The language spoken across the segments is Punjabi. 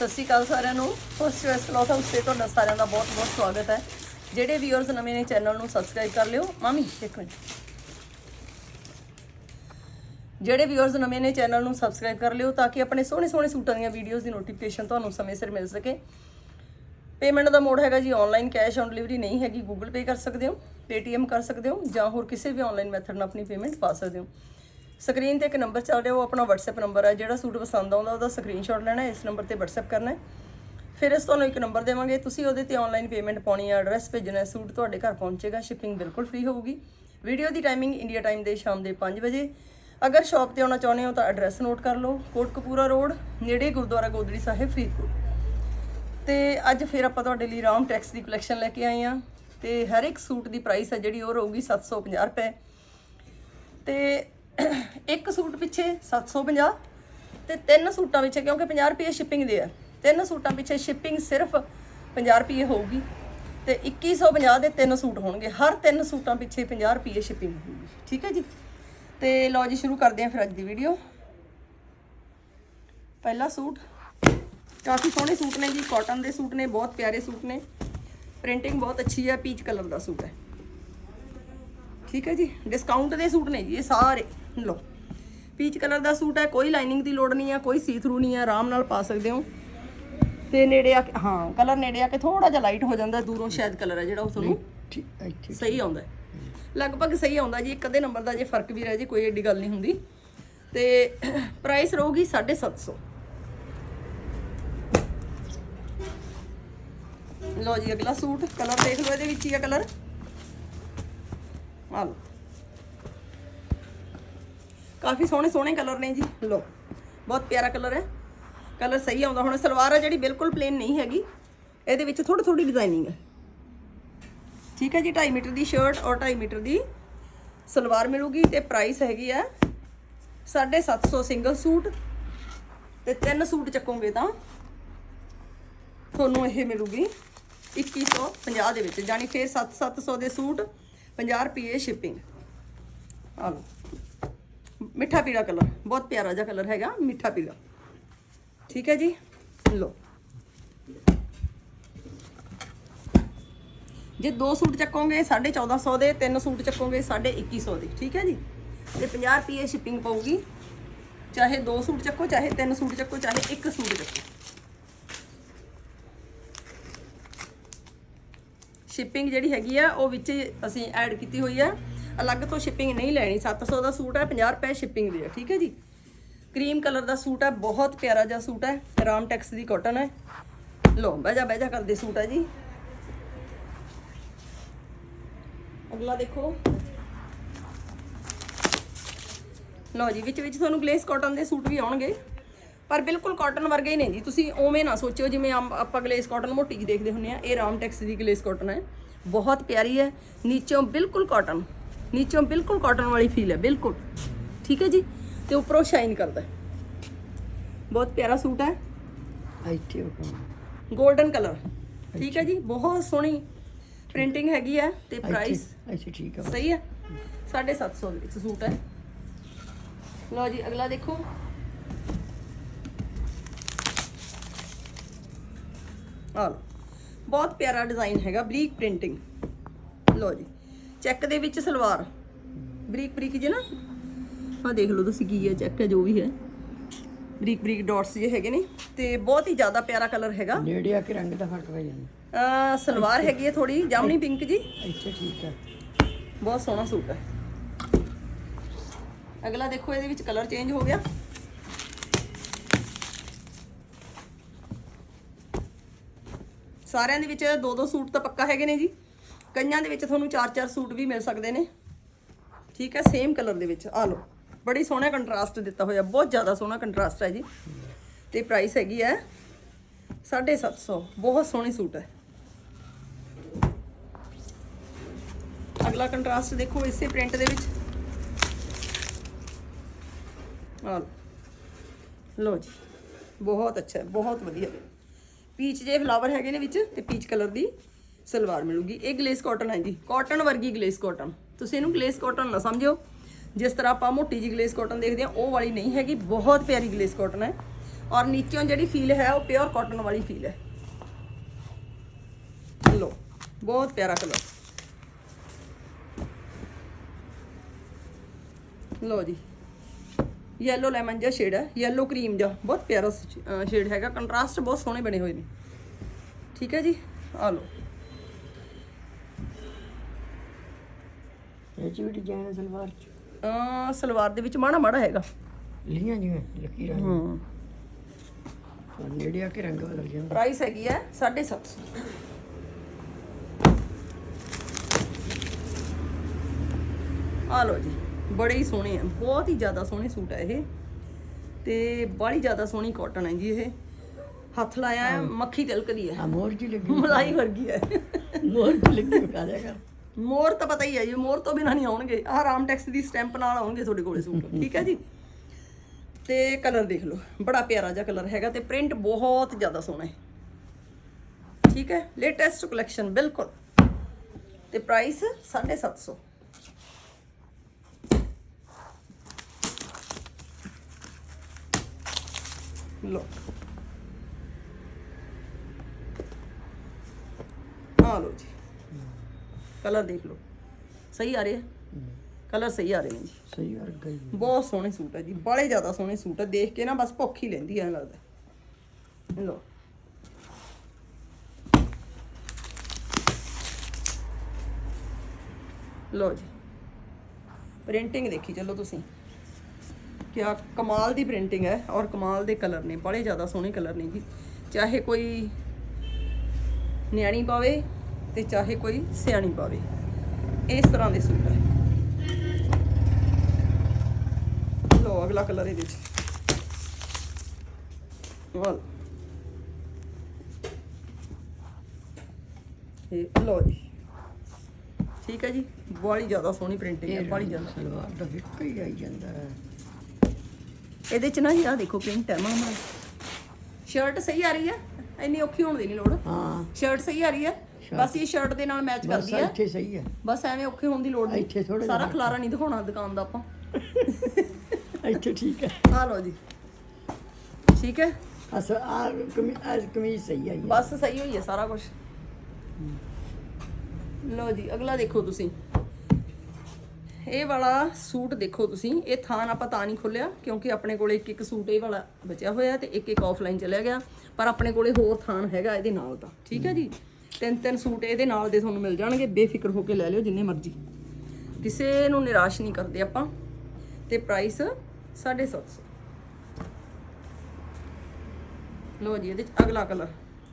ਸਤਿ ਸ਼੍ਰੀ ਅਕਾਲ ਸਾਰਿਆਂ ਨੂੰ। ਫਸਟ ਚੋਇਸ ਕਲੌਥ ਹਾਊਸ ਤੇ ਤੁਹਾਡਾ ਸਾਰਿਆਂ ਦਾ ਬਹੁਤ-ਬਹੁਤ ਸਵਾਗਤ ਹੈ। ਜਿਹੜੇ ਵੀਅਰਸ ਨਵੇਂ ਨੇ ਚੈਨਲ ਨੂੰ ਸਬਸਕ੍ਰਾਈਬ ਕਰ ਲਿਓ। ਮਾਮੀ, ਇੱਕ ਮਿੰਟ। ਜਿਹੜੇ ਵੀਅਰਸ ਨਵੇਂ ਨੇ ਚੈਨਲ ਨੂੰ ਸਬਸਕ੍ਰਾਈਬ ਕਰ ਲਿਓ ਤਾਂ ਕਿ ਆਪਣੇ ਸੋਹਣੇ-ਸੋਹਣੇ ਸੂਟਾਂ ਦੀਆਂ ਵੀਡੀਓਜ਼ ਦੀ ਨੋਟੀਫਿਕੇਸ਼ਨ ਤੁਹਾਨੂੰ ਸਮੇਂ ਸਿਰ ਮਿਲ ਸਕੇ। ਪੇਮੈਂਟ ਦਾ ਮੋਡ ਹੈਗਾ ਜੀ ਆਨਲਾਈਨ ਕੈਸ਼ ਔਨ ਡਿਲੀਵਰੀ ਨਹੀਂ ਹੈਗੀ ਗੂਗਲ ਪੇ ਕਰ ਸਕਦੇ ਹੋ ਪੇਟੀਐਮ ਕਰ ਸਕਦੇ ਹੋ ਜਾਂ ਹੋਰ ਕਿਸੇ ਵੀ ਆਨਲਾਈਨ ਮੈਥਡ ਨਾਲ ਆਪਣੀ ਪੇਮੈਂਟ ਪਾ ਸਕਦੇ ਹੋ। ਸਕਰੀਨ ਤੇ ਇੱਕ ਨੰਬਰ ਚੱਲ ਰਿਹਾ, ਉਹ ਆਪਣਾ WhatsApp ਨੰਬਰ ਹੈ ਜਿਹੜਾ ਸੂਟ ਪਸੰਦ ਆਉਂਦਾ, ਉਹਦਾ ਸਕਰੀਨਸ਼ਾਟ ਲੈਣਾ, ਇਸ ਨੰਬਰ ਤੇ WhatsApp ਕਰਨਾ। ਹੈ ਫਿਰ ਇਸ ਤੁਹਾਨੂੰ ਇੱਕ ਨੰਬਰ ਦੇਵਾਂਗੇ। ਤੁਸੀਂ ਉਹਦੇ ਤੇ ਆਨਲਾਈਨ ਪੇਮੈਂਟ ਪਾਉਣੀ ਹੈ ਐਡਰੈਸ ਭੇਜਣਾ ਹੈ ਸੂਟ ਤੁਹਾਡੇ ਘਰ ਪਹੁੰਚੇਗਾ ਸ਼ਿਪਿੰਗ ਬਿਲਕੁਲ ਫ੍ਰੀ ਹੋਊਗੀ। ਵੀਡੀਓ ਦੀ ਟਾਈਮਿੰਗ ਇੰਡੀਆ ਟਾਈਮ ਦੇ ਸ਼ਾਮ ਦੇ 5 ਵਜੇ। ਅਗਰ ਸ਼ਾਪ ਤੇ ਆਉਣਾ ਚਾਹੁੰਦੇ ਹੋ ਤਾਂ ਐਡਰੈਸ ਨੋਟ ਕਰ ਲਓ, ਕੋਟਕਪੂਰਾ ਰੋਡ ਨੇੜੇ ਗੁਰਦੁਆਰਾ ਗੋਦੜੀ ਸਾਹਿਬ, ਫਰੀਦਕੋਟ। ਤੇ ਅੱਜ ਫਿਰ ਆਪਾਂ ਤੁਹਾਡੇ ਲਈ ਰਾਮ ਟੈਕਸ ਦੀ ਕਲੈਕਸ਼ਨ ਲੈ ਕੇ ਆਏ ਆ ਤੇ ਹਰ ਇੱਕ ਸੂਟ ਦੀ ਪ੍ਰਾਈਸ ਹੈ ਜਿਹੜੀ, ਉਹ ਰਹੂਗੀ 750 ਰੁਪਏ। ਤੇ ਇੱਕ ਸੂਟ ਪਿੱਛੇ 750 ਤੇ ਤਿੰਨ ਸੂਟਾਂ ਪਿੱਛੇ, ਕਿਉਂਕਿ 50 ਰੁਪਏ ਸ਼ਿਪਿੰਗ ਦੇ ਆ। ਤਿੰਨ ਸੂਟਾਂ ਪਿੱਛੇ ਸ਼ਿਪਿੰਗ ਸਿਰਫ 50 ਰੁਪਏ ਹੋਊਗੀ ਤੇ 2150 ਦੇ ਤਿੰਨ ਸੂਟ ਹੋਣਗੇ। ਹਰ ਤਿੰਨ ਸੂਟਾਂ ਪਿੱਛੇ 50 ਰੁਪਏ ਸ਼ਿਪਿੰਗ ਹੋਊਗੀ। ਠੀਕ ਹੈ ਜੀ? ਤੇ ਲਓ ਜੀ, ਸ਼ੁਰੂ ਕਰਦੇ ਹਾਂ ਫਿਰ ਅੱਜ ਦੀ ਵੀਡੀਓ ਪਹਿਲਾ ਸੂਟ। ਕਾਫੀ ਸੋਹਣੇ ਸੂਟ ਨੇ ਜੀ। ਕਾਟਨ ਦੇ ਸੂਟ ਨੇ, ਬਹੁਤ ਪਿਆਰੇ ਸੂਟ ਨੇ। ਪ੍ਰਿੰਟਿੰਗ ਬਹੁਤ ਅੱਛੀ ਹੈ ਪੀਚ ਕਲਰ ਦਾ ਸੂਟ ਹੈ। ਠੀਕ ਹੈ ਜੀ? ਡਿਸਕਾਊਂਟ ਦੇ ਸੂਟ ਨੇ ਜੀ, ਇਹ ਸਾਰੇ। ਲਓ। ਪੀਚ ਕਲਰ ਦਾ ਸੂਟ ਹੈ ਕੋਈ ਲਾਈਨਿੰਗ ਦੀ ਲੋੜ ਨਹੀਂ ਹੈ ਕੋਈ ਸੀ ਥਰੂ ਨਹੀਂ ਹੈ ਆਰਾਮ ਨਾਲ ਪਾ ਸਕਦੇ ਹੋ। ਤੇ ਨੇੜੇ ਆ ਕੇ ਹਾਂ ਕਲਰ ਨੇੜੇ ਆ ਕੇ ਥੋੜਾ ਜਿਹਾ ਲਾਈਟ ਹੋ ਜਾਂਦਾ ਦੂਰੋਂ ਸ਼ਾਇਦ ਕਲਰ ਹੈ ਜਿਹੜਾ ਉਹ ਤੁਹਾਨੂੰ ਸਹੀ ਆਉਂਦਾ। ਲਗਭਗ ਸਹੀ ਆਉਂਦਾ ਜੀ ਇੱਕ ਅੱਧੇ ਨੰਬਰ ਦਾ ਜੇ ਫ਼ਰਕ ਵੀ ਰਹਿ ਜੇ ਕੋਈ ਏਡੀ ਗੱਲ ਨਹੀਂ ਹੁੰਦੀ। ਤੇ ਪ੍ਰਾਈਸ ਰਹੂਗੀ 750 ਲਓ ਜੀ ਅਗਲਾ ਸੂਟ ਕਲਰ ਦੇਖ ਲਓ ਇਹਦੇ ਵਿੱਚ ਹੀ ਆ ਕਲਰ ਆ ਲਓ। ਕਾਫੀ ਸੋਹਣੇ ਸੋਹਣੇ ਕਲਰ ਨੇ ਜੀ। ਲਓ, ਬਹੁਤ ਪਿਆਰਾ ਕਲਰ ਹੈ। ਕਲਰ ਸਹੀ ਆਉਂਦਾ। ਹੁਣ ਸਲਵਾਰ ਆ ਜਿਹੜੀ ਬਿਲਕੁਲ ਪਲੇਨ ਨਹੀਂ ਹੈਗੀ। ਇਹਦੇ ਵਿੱਚ ਥੋੜੀ ਥੋੜੀ ਡਿਜ਼ਾਈਨਿੰਗ ਹੈ। ਠੀਕ ਹੈ ਜੀ 2.5 ਮੀਟਰ ਦੀ ਸ਼ਰਟ ਔਰ 2.5 ਮੀਟਰ ਦੀ ਸਲਵਾਰ ਮਿਲੂਗੀ ਤੇ ਪ੍ਰਾਈਸ ਹੈਗੀ ਆ 750 ਸਿੰਗਲ ਸੂਟ। ਤੇ ਤਿੰਨ ਸੂਟ ਚੱਕੋਗੇ ਤਾਂ ਤੁਹਾਨੂੰ ਇਹ ਮਿਲੂਗੀ 2150 ਦੇ ਵਿੱਚ। ਯਾਨੀ ਫੇਰ 7-700 ਦੇ ਸੂਟ 50 ਰੁਪਏ ਸ਼ਿਪਿੰਗ ਆ ਲਓ। ਮਿੱਠਾ ਪੀਲਾ ਕਲਰ, ਬਹੁਤ ਪਿਆਰਾ ਜਿਹਾ ਕਲਰ ਹੈਗਾ, ਮਿੱਠਾ ਪੀਲਾ। ਠੀਕ ਹੈ ਜੀ? ਲਓ। ਜੇ ਦੋ ਸੂਟ ਚੱਕੋਗੇ 1450 ਦੇ, ਤਿੰਨ ਸੂਟ ਚੱਕੋਗੇ 2150 ਦੇ, ਠੀਕ ਹੈ ਜੀ? ਤੇ 50 ਰੁਪਏ ਸ਼ਿਪਿੰਗ ਪਊਗੀ। ਚਾਹੇ ਦੋ ਸੂਟ ਚੱਕੋ, ਚਾਹੇ ਤਿੰਨ ਸੂਟ ਚੱਕੋ, ਚਾਹੇ ਇੱਕ ਸੂਟ ਚੱਕੋ। ਸ਼ਿਪਿੰਗ ਜਿਹੜੀ ਹੈਗੀ ਆ, ਉਹ ਵਿੱਚ ਅਸੀਂ ਐਡ ਕੀਤੀ ਹੋਈ ਆ। ਅਲੱਗ ਤੋਂ ਸ਼ਿਪਿੰਗ ਨਹੀਂ ਲੈਣੀ 700 ਦਾ ਸੂਟ ਹੈ 50 ਰੁਪਏ ਸ਼ਿਪਿੰਗ ਦੇ ਆ ਠੀਕ ਹੈ ਜੀ? ਕਰੀਮ ਕਲਰ ਦਾ ਸੂਟ ਹੈ, ਬਹੁਤ ਪਿਆਰਾ ਜਿਹਾ ਸੂਟ ਹੈ, ਰਾਮ ਟੈਕਸ ਦੀ ਕਾਟਨ ਹੈ। ਲੋ ਬਹਿਜਾ ਬਹਿਜਾ ਕਰਦੇ ਸੂਟ ਹੈ ਜੀ। ਅਗਲਾ ਦੇਖੋ। ਲਓ ਜੀ ਵਿੱਚ ਵਿੱਚ ਤੁਹਾਨੂੰ ਗਲੇਸ ਕਾਟਨ ਦੇ ਸੂਟ ਵੀ ਆਉਣਗੇ। ਪਰ ਬਿਲਕੁਲ ਕਾਟਨ ਵਰਗੇ ਹੀ ਨੇ ਜੀ। ਤੁਸੀਂ ਓਵੇਂ ਨਾ ਸੋਚਿਓ, ਜਿਵੇਂ ਆਪਾਂ ਗਲੇਸ ਕਾਟਨ ਮੋਟੀ ਜੀ ਦੇਖਦੇ ਹੁੰਨੇ ਆ ਇਹ ਰਾਮ ਟੈਕਸ ਦੀ ਗਲੇਸ ਕਾਟਨ ਹੈ। ਬਹੁਤ ਪਿਆਰੀ ਹੈ, ਨੀਚੋਂ ਬਿਲਕੁਲ ਕਾਟਨ ਨੀਚੋਂ ਬਿਲਕੁਲ ਕਾਟਨ ਵਾਲੀ ਫੀਲ ਹੈ ਬਿਲਕੁਲ। ਠੀਕ ਹੈ ਜੀ? ਤੇ ਉੱਪਰੋਂ ਸ਼ਾਈਨ ਕਰਦਾ ਹੈ। ਬਹੁਤ ਪਿਆਰਾ ਸੂਟ ਹੈ। ਇੱਥੇ ਉਹ 골ਡਨ ਕਲਰ ਠੀਕ ਹੈ ਜੀ? ਬਹੁਤ ਸੋਹਣੀ ਪ੍ਰਿੰਟਿੰਗ ਹੈਗੀ ਹੈ ਤੇ ਪ੍ਰਾਈਸ ਅੱਛਾ ਠੀਕ ਆ। ਸਹੀ ਹੈ। 750 ਦੇ ਵਿੱਚ ਸੂਟ ਹੈ। ਲਓ ਜੀ ਅਗਲਾ ਦੇਖੋ। ਆ ਲਓ। ਬਹੁਤ ਪਿਆਰਾ ਡਿਜ਼ਾਈਨ ਹੈਗਾ ਬਰੀਕ ਪ੍ਰਿੰਟਿੰਗ ਲਓ ਜੀ। ਚੈੱਕ ਦੇ ਵਿੱਚ ਸਲਵਾਰ। ਬਰੀਕ ਬਰੀਕ ਜੇ ਨਾ। ਆ ਦੇਖ ਲਓ ਤੁਸੀਂ ਕੀ ਹੈ ਚੈੱਕ ਹੈ ਜੋ ਵੀ ਹੈ। ਬਰੀਕ ਬਰੀਕ ਡਾਟਸ ਜੇ ਹੈਗੇ ਨੇ ਤੇ ਬਹੁਤ ਹੀ ਜ਼ਿਆਦਾ ਪਿਆਰਾ ਕਲਰ ਹੈਗਾ। ਨੇੜੇ ਆ ਕੇ ਰੰਗ ਦਾ ਫ਼ਰਕ ਪੈ ਜਾਂਦਾ। ਅਹ ਸਲਵਾਰ ਹੈਗੀ ਹੈ ਥੋੜੀ ਜਾਮਨੀ ਪਿੰਕ ਜੀ। ਇੱਥੇ ਠੀਕ ਆ ਬਹੁਤ ਸੋਹਣਾ ਸੂਟ ਹੈ। ਅਗਲਾ ਦੇਖੋ ਇਹਦੇ ਵਿੱਚ ਕਲਰ ਚੇਂਜ ਹੋ ਗਿਆ। ਸਾਰਿਆਂ ਦੇ ਵਿੱਚ ਦੋ ਦੋ ਸੂਟ ਤਾਂ ਪੱਕਾ ਹੈਗੇ ਨੇ ਜੀ। ਕਈਆਂ ਦੇ ਵਿੱਚ ਤੁਹਾਨੂੰ ਚਾਰ ਚਾਰ ਸੂਟ ਵੀ ਮਿਲ ਸਕਦੇ ਨੇ। ਠੀਕ ਹੈ ਸੇਮ ਕਲਰ ਦੇ ਵਿੱਚ। ਆ ਲਓ, ਬੜੀ ਸੋਹਣਾ ਕੰਟਰਾਸਟ ਦਿੱਤਾ ਹੋਇਆ, ਬਹੁਤ ਜ਼ਿਆਦਾ ਸੋਹਣਾ ਕੰਟਰਾਸਟ ਹੈ ਜੀ। ਤੇ ਪ੍ਰਾਈਸ ਹੈਗੀ ਹੈ 750 ਬਹੁਤ ਸੋਹਣੀ ਸੂਟ ਹੈ। ਅਗਲਾ ਕੰਟਰਾਸਟ ਦੇਖੋ ਇਸੇ ਪ੍ਰਿੰਟ ਦੇ ਵਿੱਚ। ਆ ਲਓ। ਲਓ ਜੀ, ਬਹੁਤ ਅੱਛਾ ਬਹੁਤ ਵਧੀਆ। ਪੀਚ ਜੇ ਫਲਾਵਰ ਹੈਗੇ ਨੇ ਵਿੱਚ ਤੇ ਪੀਚ ਕਲਰ ਦੀ। ਸਲਵਾਰ ਮਿਲੂਗੀ ਇਹ ਗਲੇਸ ਕਾਟਨ ਹੈ ਜੀ ਕਾਟਨ ਵਰਗੀ ਗਲੇਸ ਕਾਟਨ ਤੁਸੀਂ ਇਹਨੂੰ ਗਲੇਸ ਕਾਟਨ ਨਾ ਸਮਝਿਓ ਜਿਸ ਤਰ੍ਹਾਂ ਆਪਾਂ ਮੋਟੀ ਜੀ ਗਲੇਸ ਕਾਟਨ ਦੇਖਦੇ ਆ ਉਹ ਵਾਲੀ ਨਹੀਂ ਹੈਗੀ ਬਹੁਤ ਪਿਆਰੀ ਗਲੇਸ ਕਾਟਨ ਹੈ ਔਰ ਨੀਚੋਂ ਜਿਹੜੀ ਫੀਲ ਹੈ ਉਹ ਪਿਓਰ ਕਾਟਨ ਵਾਲੀ ਫੀਲ ਹੈ ਲੋ ਬਹੁਤ ਪਿਆਰਾ ਕਲਰ ਲੋ ਜੀ ਯੈਲੋ ਲੈਮਨ ਜਿਹਾ ਸ਼ੇਡ ਹੈ ਯੈਲੋ ਕਰੀਮ ਜਿਹਾ ਬਹੁਤ ਪਿਆਰਾ ਸ਼ੇਡ ਹੈਗਾ ਕੰਟਰਾਸਟ ਬਹੁਤ ਸੋਹਣੇ ਬਣੇ ਹੋਏ ਨੇ ਠੀਕ ਹੈ ਜੀ ਆ ਲੋ ਇਹ ਚ ਵੀ ਡਿਜ਼ਾਈਨ ਹੈ ਸਲਵਾਰ ਚ? ਅਹ ਸਲਵਾਰ ਦੇ ਵਿੱਚ ਮਾੜਾ ਮਾੜਾ ਹੈਗਾ। ਲੀਆਂ ਜਿਵੇਂ ਲਕੀਰਾਂ ਹੂੰ। ਔਰ ਨੇੜੇ ਆ ਕੇ ਰੰਗ ਬਦਲ ਜਾਂਦਾ। ਪ੍ਰਾਈਸ ਹੈਗੀ ਹੈ 750 ਆ ਲੋ ਜੀ ਬੜੇ ਹੀ ਸੋਹਣੇ ਆ। ਬਹੁਤ ਹੀ ਜ਼ਿਆਦਾ ਸੋਹਣੇ ਸੂਟ ਹੈ ਇਹ। ਤੇ ਬੜੀ ਜ਼ਿਆਦਾ ਸੋਹਣੀ ਕਾਟਨ ਹੈ ਜੀ ਇਹ। ਹੱਥ ਲਾਇਆ ਹੈ। ਮੱਖੀ ਤਿਲਕਦੀ ਹੈ ਆ ਮੋਰ ਜੀ ਲੱਗੀ। ਮਲਾਈ ਵਰਗੀ ਹੈ ਮੋਰ ਜੀ ਲੱਗੀ ਬਤਾ ਦੇਗਾ ਮੋਰ ਤਾਂ ਪਤਾ ਹੀ ਹੈ ਜੀ ਮੋਰ ਤੋਂ ਬਿਨਾਂ ਨਹੀਂ ਆਉਣਗੇ ਆਹ ਰਾਮ ਟੈਕਸ ਦੀ ਸਟੈਂਪ ਨਾਲ ਆਉਣਗੇ ਤੁਹਾਡੇ ਕੋਲੇ ਸੂਟ ਠੀਕ ਹੈ ਜੀ ਤੇ ਕਲਰ ਦੇਖ ਲਓ ਬੜਾ ਪਿਆਰਾ ਜਿਹਾ ਕਲਰ ਹੈਗਾ ਤੇ ਪ੍ਰਿੰਟ ਬਹੁਤ ਜ਼ਿਆਦਾ ਸੋਹਣਾ ਹੈ ਠੀਕ ਹੈ ਲੇਟੈਸਟ ਕਲੈਕਸ਼ਨ ਬਿਲਕੁਲ ਤੇ ਪ੍ਰਾਈਸ 750 ਲੋ ਆ ਲੋ ਜੀ ਕਲਰ ਦੇਖ ਲਓ। ਸਹੀ ਆ ਰਹੇ ਹੈ ਕਲਰ ਸਹੀ ਆ ਰਹੇ ਨੇ ਜੀ। ਸਹੀ ਵਰਗ ਗਈ ਬਹੁਤ ਸੋਹਣੇ ਸੂਟ ਹੈ ਜੀ ਬੜੇ ਜ਼ਿਆਦਾ ਸੋਹਣੇ ਸੂਟ ਹੈ ਦੇਖ ਕੇ ਨਾ ਬਸ ਭੁੱਖ ਹੀ ਲੈਂਦੀ ਐ ਲੱਗਦਾ। ਲੋ ਲੋ ਜੀ। ਪ੍ਰਿੰਟਿੰਗ ਦੇਖੀ ਚਲੋ ਤੁਸੀਂ। ਕਿਆ ਕਮਾਲ ਦੀ ਪ੍ਰਿੰਟਿੰਗ ਹੈ ਔਰ ਕਮਾਲ ਦੇ ਕਲਰ ਨੇ ਬੜੇ ਜ਼ਿਆਦਾ ਸੋਹਣੇ ਕਲਰ ਨੇ ਜੀ। ਚਾਹੇ ਕੋਈ ਨਿਆਣੀ ਪਾਵੇ ਤੇ ਚਾਹੇ ਕੋਈ ਸਿਆਣੀ ਪਾਵੇ। ਇਸ ਤਰ੍ਹਾਂ ਦੇ ਸੂਟ ਹੈ ਲੋ ਅਗਲਾ ਕਲਰ ਇਹਦੇ ਵਿੱਚ ਵਾਹ ਇਹ ਲੋ ਜੀ। ਠੀਕ ਹੈ ਜੀ? ਬੜੀ ਜ਼ਿਆਦਾ ਸੋਹਣੀ ਪ੍ਰਿੰਟਿੰਗ ਹੈ ਬੜੀ ਜ਼ਿਆਦਾ ਸਲਵਾਰ ਦਾ ਫਿੱਕਾ ਹੀ ਆਈ ਜਾਂਦਾ ਹੈ। ਇਹਦੇ ਚ ਨਾ ਜੀ ਆਹ ਦੇਖੋ ਪ੍ਰਿੰਟ ਹੈ ਮਾਮਾ। ਸ਼ਰਟ ਸਹੀ ਆ ਰਹੀ ਹੈ ਇੰਨੀ ਔਖੀ ਹੋਣ ਦੀ ਨਹੀਂ ਲੋੜ। ਹਾਂ। ਸ਼ਰਟ ਸਹੀ ਆ ਰਹੀ ਹੈ ਬਸ ਇਹ ਸ਼ਰਟ ਦੇ ਨਾਲ ਮੈਚ ਬਸ ਕਰਦੀ ਹੈ ਇੱਥੇ ਸਹੀ ਹੈ ਬਸ ਐਵੇਂ ਔਖੇ ਹੋਣ ਦੀ ਲੋੜ ਨਹੀਂ। ਇੱਥੇ ਥੋੜ੍ਹਾ ਸਾਰਾ ਖਲਾਰਾ ਨਹੀਂ ਦਿਖਾਉਣਾ ਦੁਕਾਨ ਦਾ ਆਪਾਂ। ਇੱਥੇ ਠੀਕ ਹੈ ਆ ਲਓ ਜੀ। ਠੀਕ ਹੈ? ਅਸ ਆ ਕਮੀ ਆ ਕਮੀਜ਼ ਸਹੀ ਆਈ ਹੈ ਬਸ ਸਹੀ ਹੋਈ ਹੈ ਸਾਰਾ ਕੁਝ ਲਓ ਜੀ ਅਗਲਾ ਦੇਖੋ ਤੁਸੀਂ। ਇਹ ਵਾਲਾ ਸੂਟ ਦੇਖੋ ਤੁਸੀਂ। ਇਹ ਥਾਨ ਆਪਾਂ ਤਾਂ ਨਹੀਂ ਖੋਲਿਆ ਕਿਉਂਕਿ ਆਪਣੇ ਕੋਲੇ ਇੱਕ ਇੱਕ ਸੂਟ ਇਹ ਵਾਲਾ ਬਚਿਆ ਹੋਇਆ ਤੇ ਇੱਕ ਇੱਕ ਆਫਲਾਈਨ ਚਲਿਆ ਗਿਆ। ਪਰ ਆਪਣੇ ਕੋਲੇ ਹੋਰ ਥਾਨ ਹੈਗਾ ਇਹਦੇ ਨਾਲ ਦਾ ਠੀਕ ਹੈ ਜੀ? ਤਿੰਨ ਤਿੰਨ ਸੂਟ ਇਹਦੇ ਨਾਲ ਦੇ ਤੁਹਾਨੂੰ ਮਿਲ ਜਾਣਗੇ ਬੇਫਿਕਰ ਹੋ ਕੇ ਲੈ ਲਿਓ ਜਿੰਨੇ ਮਰਜ਼ੀ। ਕਿਸੇ ਨੂੰ ਨਿਰਾਸ਼ ਨਹੀਂ ਕਰਦੇ ਆਪਾਂ ਤੇ ਪ੍ਰਾਈਸ 750 ਲੋ ਜੀ ਇਹਦੇ ਚ ਅਗਲਾ ਕਲਰ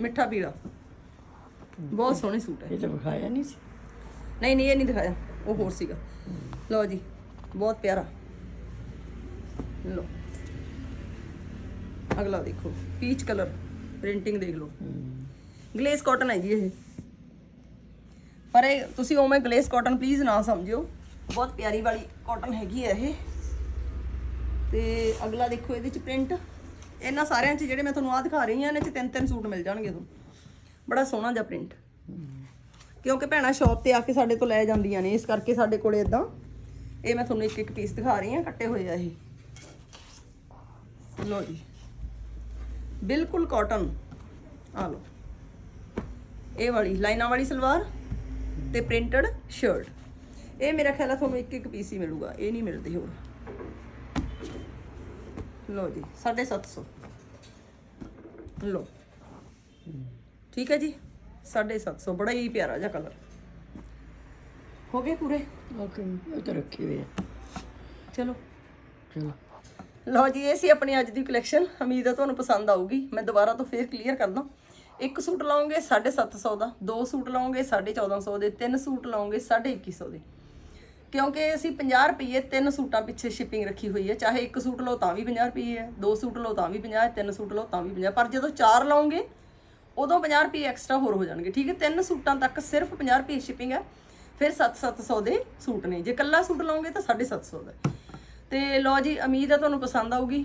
ਮਿੱਠਾ ਪੀਲਾ। ਬਹੁਤ ਸੋਹਣੇ ਸੂਟ ਹੈ। ਇਹ ਤਾਂ ਵਿਖਾਇਆ ਨਹੀਂ ਸੀ। ਨਹੀਂ ਨਹੀਂ ਇਹ ਨਹੀਂ ਦਿਖਾਇਆ ਉਹ ਹੋਰ ਸੀਗਾ। ਲਓ ਜੀ ਬਹੁਤ ਪਿਆਰਾ। ਲਓ। ਅਗਲਾ ਦੇਖੋ ਪੀਚ ਕਲਰ ਪ੍ਰਿੰਟਿੰਗ ਦੇਖ ਲਓ। ਗਲੇਸ ਕਾਟਨ ਹੈ ਜੀ ਇਹ। ਪਰ ਇਹ ਤੁਸੀਂ ਉਵੇਂ ਗਲੇਸ ਕਾਟਨ ਪਲੀਜ਼ ਨਾ ਸਮਝਿਓ। ਬਹੁਤ ਪਿਆਰੀ ਵਾਲੀ ਕਾਟਨ ਹੈਗੀ ਹੈ ਇਹ। ਤੇ ਅਗਲਾ ਦੇਖੋ ਇਹਦੇ ਚ ਪ੍ਰਿੰਟ ਇਹਨਾਂ ਸਾਰਿਆਂ ਚ ਜਿਹੜੇ ਮੈਂ ਤੁਹਾਨੂੰ ਆ ਦਿਖਾ ਰਹੀ ਹਾਂ ਇਹਨਾਂ ਚ ਤਿੰਨ ਤਿੰਨ ਸੂਟ ਮਿਲ ਜਾਣਗੇ ਤੁਹਾਨੂੰ। ਬੜਾ ਸੋਹਣਾ ਜਿਹਾ ਪ੍ਰਿੰਟ ਕਿਉਂਕਿ ਭੈਣਾਂ ਸ਼ਾਪ ਤੇ ਆ ਕੇ ਸਾਡੇ ਤੋਂ ਲੈ ਜਾਂਦੀਆਂ ਨੇ, ਇਸ ਕਰਕੇ ਸਾਡੇ ਕੋਲੇ ਇਦਾਂ ਇਹ ਮੈਂ ਤੁਹਾਨੂੰ ਇੱਕ ਇੱਕ ਪੀਸ ਦਿਖਾ ਰਹੀ ਹਾਂ, ਕੱਟੇ ਹੋਏ ਆ ਇਹ। ਲੋ ਜੀ। ਬਿਲਕੁਲ ਕਾਟਨ ਆ ਲੋ ਇਹ ਵਾਲੀ ਲਾਈਨਾਂ ਵਾਲੀ ਸਲਵਾਰ ਤੇ ਪ੍ਰਿੰਟਡ ਸ਼ਰਟ ਇਹ ਮੇਰਾ ਖਿਆਲ ਆ ਤੁਹਾਨੂੰ ਇੱਕ ਇੱਕ ਪੀਸ ਹੀ ਮਿਲੂਗਾ ਇਹ ਨਹੀਂ ਮਿਲਦੇ ਹੋਰ। ਲੋ ਜੀ 750 ਲੋ ਠੀਕ ਹੈ ਜੀ? 750 ਬੜਾ ਹੀ ਪਿਆਰਾ ਜਿਹਾ ਕਲਰ ਹੋ ਗਏ ਪੂਰੇ? ਓਕੇ ਉਹ ਤਾਂ ਰੱਖੇ ਹੋਏ ਆ। ਚਲੋ। ਚਲੋ। ਲਓ ਜੀ ਇਹ ਸੀ ਆਪਣੀ ਅੱਜ ਦੀ ਕਲੈਕਸ਼ਨ ਉਮੀਦ ਹੈ ਤੁਹਾਨੂੰ ਪਸੰਦ ਆਊਗੀ। ਮੈਂ ਦੁਬਾਰਾ ਤੋਂ ਫੇਰ ਕਲੀਅਰ ਕਰਦਾ। ਇੱਕ ਸੂਟ ਲਾਉਂਗੇ 750 ਦਾ, ਦੋ ਸੂਟ ਲਾਉਂਗੇ 1450 ਦੇ, ਤਿੰਨ ਸੂਟ ਲਾਉਂਗੇ 2150 ਦੇ। ਕਿਉਂਕਿ ਅਸੀਂ 50 ਰੁਪਏ ਤਿੰਨ ਸੂਟਾਂ ਪਿੱਛੇ ਸ਼ਿਪਿੰਗ ਰੱਖੀ ਹੋਈ ਹੈ, ਚਾਹੇ ਇੱਕ ਸੂਟ ਲਓ ਤਾਂ ਵੀ 50 ਰੁਪਏ ਹੈ, ਦੋ ਸੂਟ ਲਓ ਤਾਂ ਵੀ 50 ਤਿੰਨ ਸੂਟ ਲਓ ਤਾਂ ਵੀ 50 ਪਰ ਜਦੋਂ ਚਾਰ ਲਾਉਂਗੇ, ਉਦੋਂ 50 ਰੁਪਏ ਐਕਸਟਰਾ ਹੋਰ ਹੋ ਜਾਣਗੇ, ਠੀਕ ਹੈ? ਤਿੰਨ ਸੂਟਾਂ ਤੱਕ ਸਿਰਫ 50 ਰੁਪਏ ਸ਼ਿਪਿੰਗ ਹੈ, ਫਿਰ 7-700 ਦੇ ਸੂਟ ਨੇ। ਜੇ ਕੱਲਾ ਸੂਟ ਲਾਉਂਗੇ ਤਾਂ 750 ਦਾ। ਤੇ ਲਓ ਜੀ, ਉਮੀਦ ਹੈ ਤੁਹਾਨੂੰ ਪਸੰਦ ਆਊਗੀ।